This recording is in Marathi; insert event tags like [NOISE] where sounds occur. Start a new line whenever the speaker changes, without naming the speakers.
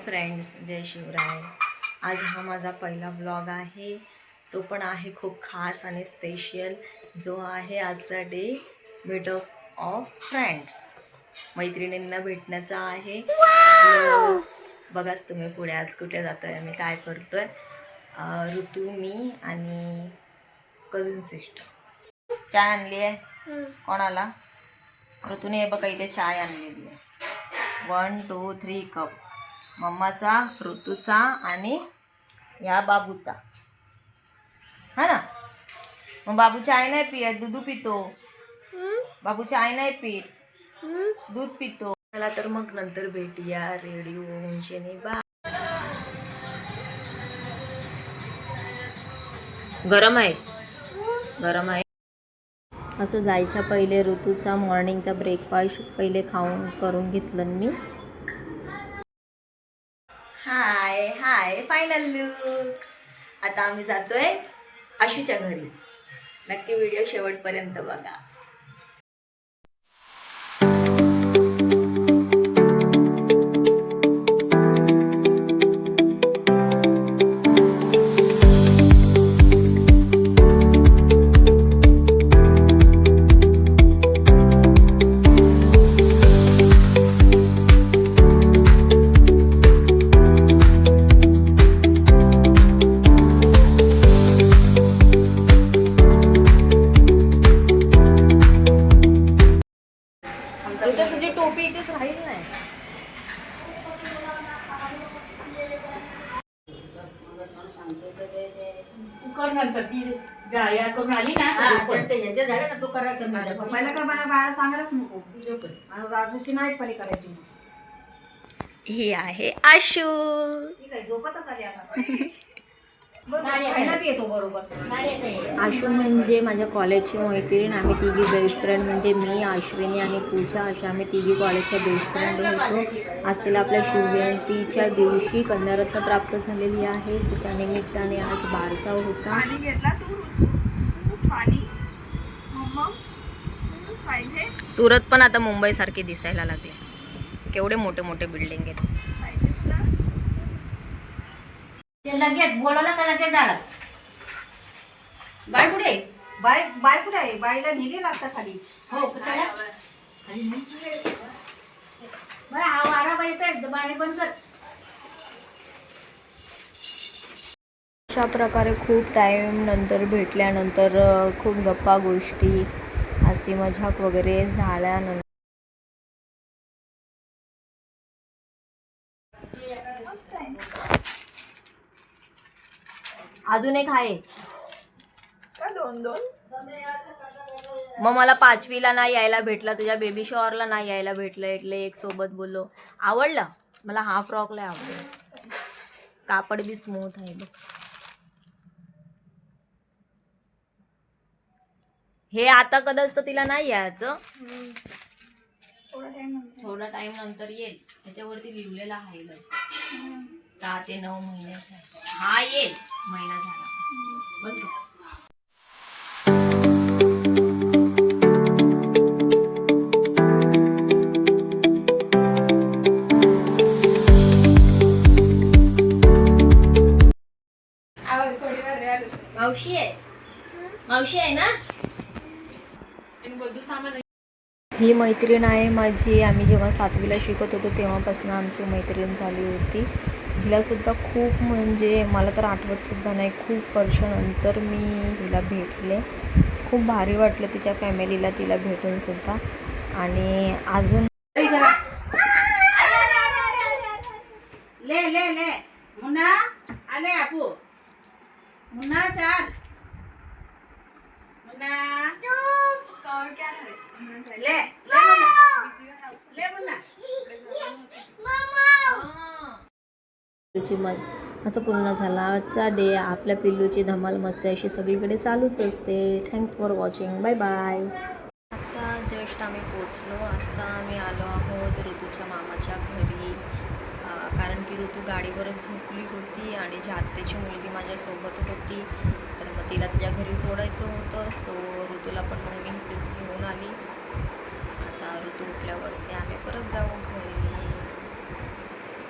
फ्रेंड्स जय शिवराय. आज हा माझा पहिला ब्लॉग आहे. तो पण आहे खूप खास आणि स्पेशल जो आहे आजचा डे भेट ऑफ ऑफ फ्रेंड्स मैत्रिणींना भेटण्याचा आहे. बघाच तुम्ही पुढे आज कुठे जातोय आम्ही काय करतोय. अं, ऋतू मी आणि कझन सिस्टर चाय आणली आहे? कोणाला? ऋतूने हे बघा इथे चाय आणलेली आहे. वन टू थ्री कप मम्माचा ऋतूचा आणि या बाबूचा. हा ना? मग बाबूची आई नाही पियत दूध पितो. बाबूची आई नाही पीत दूध पितो. चला तर मग नंतर भेटूया रेडिओ बा गरम आहे. गरम आहे. असं जायच्या पहिले ऋतूचा मॉर्निंगचा ब्रेकफास्ट पहिले खाऊन करून घेतलं मी. हाय हाय फायनल लुक आता आम्ही जातोय आशूच्या घरी. नक्की व्हिडिओ शेवटपर्यंत बघा.
तू कर नंतर ती गाया करून आली ना.
पहिला काय मला बाळा सांगायलाच नको. आणि राजूची नाही परी करायची
ही आहे आशू.
ती काय झोपतच आली आता. [LAUGHS] येतो बरोबर.
आशू म्हणजे माझ्या कॉलेजची मैत्रीण आम्ही तिघी बेस्ट फ्रेंड म्हणजे मी अश्विनी आणि पूजा अशा आम्ही तिघी कॉलेजच्या बेस्ट फ्रेंड होतो. आज तिला आपल्या शिवजयंतीच्या दिवशी कन्यारत्न प्राप्त झालेली आहे. सो त्या निमित्ताने आज बारसा होता. सुरत पण आता मुंबईसारखे दिसायला लागले. केवढे मोठे मोठे बिल्डिंग आहेत.
ते लगेच बोलवलं का लगेच झालं?
बाय कुठे? बाय बाय कुठे आहे? बाईला नेली लागतं खाली.
हो कुठे बरं हा वारा बाईचा बाहेर बंद कर.
अशा प्रकारे खूप टाईम नंतर भेटल्यानंतर खूप गप्पा गोष्टी हसी मजाक वगैरे झाल्यानंतर. अजून एक आहे.
दोन दोन?
मग मला पाचवीला नाही यायला भेटला तुझ्या बेबी शॉवरला नाही यायला भेटलं इटले एक सोबत बोललो. आवडला? मला हा फ्रॉकला आवडला कापड बी स्मूथ आहे बघ. हे आता कदाच तर तिला नाही यायचं.
थोडा टाइम
नंतर. येईल. त्याच्यावरती लिहिलेलं आहे. सहा ते नऊ महिन्याचा हा येईल. महिना झाला. मावशी आहे. मावशी आहे ना? ही मैत्रीण आहे माझी. आम्ही जेव्हा सातवीला शिकत होतो तेव्हापासून आमची मैत्रीण झाली होती. हिलासुद्धा खूप म्हणजे मला तर आठवतसुद्धा नाही. खूप वर्षानंतर मी हिला भेटले. खूप भारी वाटलं तिच्या फॅमिलीला तिला भेटूनसुद्धा. आणि अजून
ले ले ले. मुन्ना आले आपू. मुन्ना चाल. मुन्ना. ले ले मुन्ना ले मुन्ना
पिल्लूची मग असं पूर्ण झाला. आजचा डे आपल्या पिल्लूची धमाल मस्ती अशी सगळीकडे चालूच असते. Thanks for watching bye bye आत्ता जस्ट आम्ही पोचलो आत्ता आम्ही आलो आहोत ऋतूच्या मामाच्या घरी. कारण की ऋतू गाडीवरच झोपली होती आणि जातेची मुलगी माझ्यासोबत होती तर मग तिला तिच्या घरी सोडायचं होतं. सो ऋतूला पण मग मी इथेच घेऊन आली. आता ऋतू उठल्यावरती आम्ही परत जाऊ.